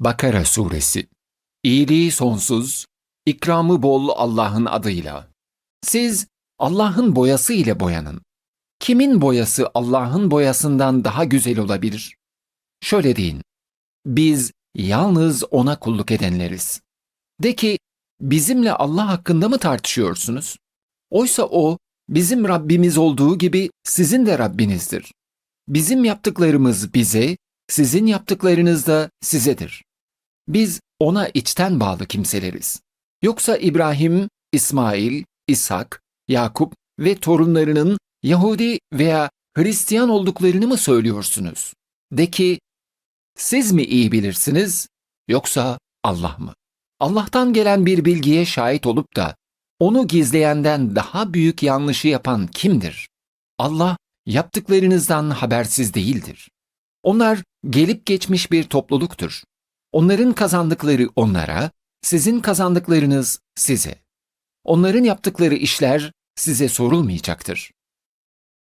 Bakara Suresi İyiliği sonsuz, ikramı bol Allah'ın adıyla. Siz Allah'ın boyası ile boyanın. Kimin boyası Allah'ın boyasından daha güzel olabilir? Şöyle deyin. Biz yalnız ona kulluk edenleriz. De ki, bizimle Allah hakkında mı tartışıyorsunuz? Oysa o, bizim Rabbimiz olduğu gibi sizin de Rabbinizdir. Bizim yaptıklarımız bize, sizin yaptıklarınız da sizedir. Biz ona içten bağlı kimseleriz. Yoksa İbrahim, İsmail, İshak, Yakup ve torunlarının Yahudi veya Hristiyan olduklarını mı söylüyorsunuz? De ki, siz mi iyi bilirsiniz yoksa Allah mı? Allah'tan gelen bir bilgiye şahit olup da onu gizleyenden daha büyük yanlışı yapan kimdir? Allah yaptıklarınızdan habersiz değildir. Onlar gelip geçmiş bir topluluktur. Onların kazandıkları onlara, sizin kazandıklarınız size. Onların yaptıkları işler size sorulmayacaktır.